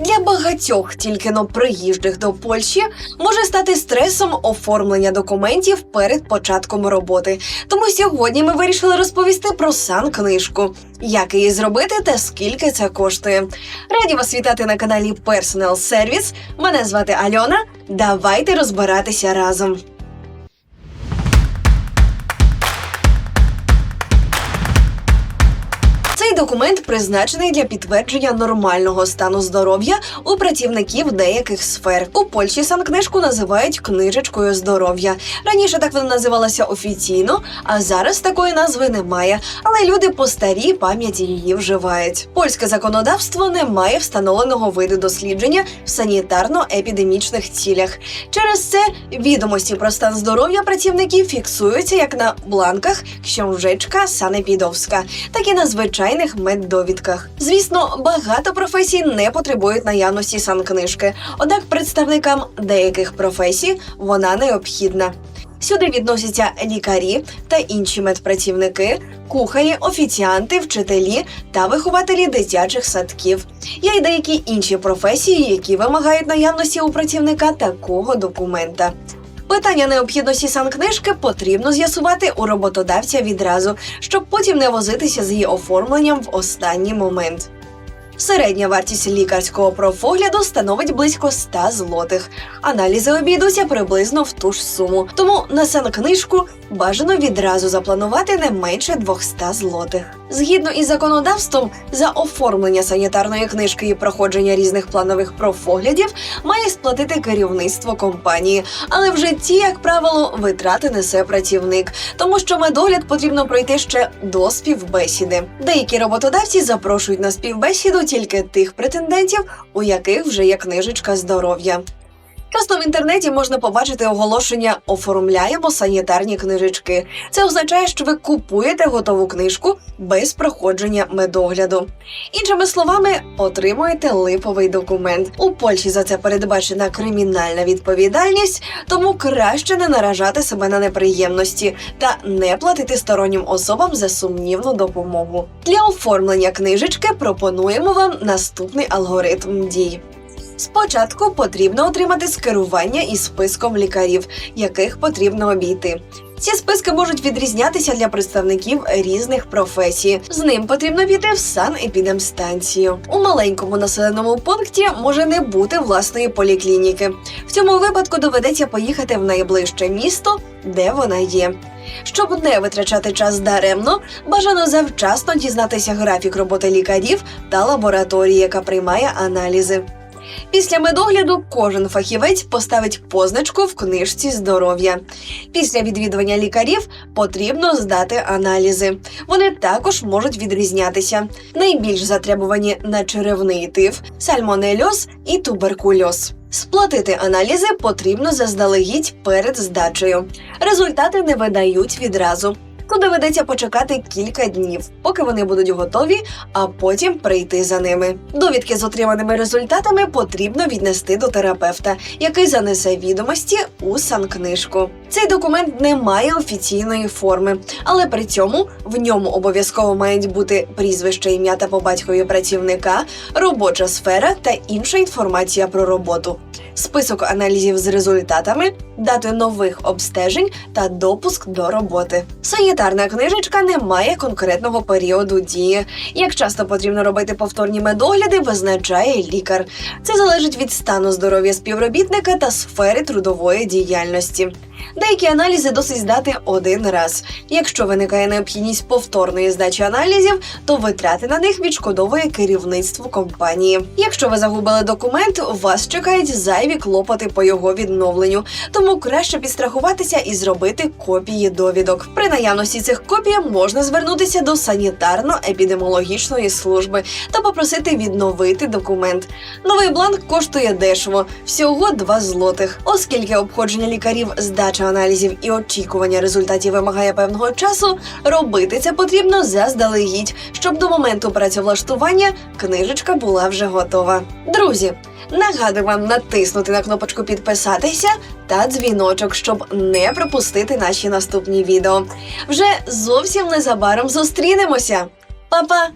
Для багатьох тільки но приїжджих до Польщі може стати стресом оформлення документів перед початком роботи. Тому сьогодні ми вирішили розповісти про сан-книжку, як її зробити та скільки це коштує. Раді вас вітати на каналі Personal Service. Мене звати Альона. Давайте розбиратися разом. Документ призначений для підтвердження нормального стану здоров'я у працівників деяких сфер. У Польщі санкнижку називають книжечкою здоров'я. Раніше так вона називалася офіційно, а зараз такої назви немає. Але люди по старій пам'яті її вживають. Польське законодавство не має встановленого виду дослідження в санітарно-епідемічних цілях. Через це відомості про стан здоров'я працівників фіксуються як на бланках książeczka санепідовська, так і на звичайних меддовідках. Звісно, багато професій не потребують наявності санкнижки, однак представникам деяких професій вона необхідна. Сюди відносяться лікарі та інші медпрацівники, кухарі, офіціанти, вчителі та вихователі дитячих садків. Є й деякі інші професії, які вимагають наявності у працівника такого документа. Питання необхідності санкнижки потрібно з'ясувати у роботодавця відразу, щоб потім не возитися з її оформленням в останній момент. Середня вартість лікарського профогляду становить близько 100 злотих. Аналізи обійдуться приблизно в ту ж суму. Тому на санкнижку бажано відразу запланувати не менше 200 злотих. Згідно із законодавством, за оформлення санітарної книжки і проходження різних планових профоглядів має сплатити керівництво компанії. Але в житті, як правило, витрати несе працівник, тому що медогляд потрібно пройти ще до співбесіди. Деякі роботодавці запрошують на співбесіду тільки тих претендентів, у яких вже є книжечка здоров'я. Часто в інтернеті можна побачити оголошення Оформляємо санітарні книжечки. Це означає, що ви купуєте готову книжку без проходження медогляду. Іншими словами, отримуєте липовий документ. У Польщі за це передбачена кримінальна відповідальність, тому краще не наражати себе на неприємності та не платити стороннім особам за сумнівну допомогу. Для оформлення книжечки пропонуємо вам наступний алгоритм дій. Спочатку потрібно отримати скерування із списком лікарів, яких потрібно обійти. Ці списки можуть відрізнятися для представників різних професій. З ним потрібно піти в санепідемстанцію. У маленькому населеному пункті може не бути власної поліклініки. В цьому випадку доведеться поїхати в найближче місто, де вона є. Щоб не витрачати час даремно, бажано завчасно дізнатися графік роботи лікарів та лабораторії, яка приймає аналізи. Після медогляду кожен фахівець поставить позначку в книжці здоров'я. Після відвідування лікарів потрібно здати аналізи. Вони також можуть відрізнятися. Найбільш затребувані на черевний тиф, сальмонельоз і туберкульоз. Сплатити аналізи потрібно заздалегідь перед здачею. Результати не видають відразу. Тут доведеться почекати кілька днів, поки вони будуть готові, а потім прийти за ними. Довідки з отриманими результатами потрібно віднести до терапевта, який занесе відомості у санкнижку. Цей документ не має офіційної форми, але при цьому в ньому обов'язково мають бути прізвище, ім'я та по батькові працівника, робоча сфера та інша інформація про роботу. Список аналізів з результатами, дати нових обстежень та допуск до роботи. Санітарна книжечка не має конкретного періоду дії. Як часто потрібно робити повторні медогляди, визначає лікар. Це залежить від стану здоров'я співробітника та сфери трудової діяльності. Деякі аналізи досить здати один раз. Якщо виникає необхідність повторної здачі аналізів, то витрати на них відшкодовує керівництво компанії. Якщо ви загубили документ, вас чекають зайві клопоти по його відновленню, тому краще підстрахуватися і зробити копії довідок. При наявності цих копій можна звернутися до санітарно-епідеміологічної служби та попросити відновити документ. Новий бланк коштує дешево всього 2 злотих, оскільки обходження лікарів здача аналізів і очікування результатів вимагає певного часу. Робити це потрібно заздалегідь, щоб до моменту працевлаштування книжечка була вже готова. Друзі, нагадую вам натиснути на кнопочку підписатися та дзвіночок, щоб не пропустити наші наступні відео. Вже зовсім незабаром зустрінемося. Па-па!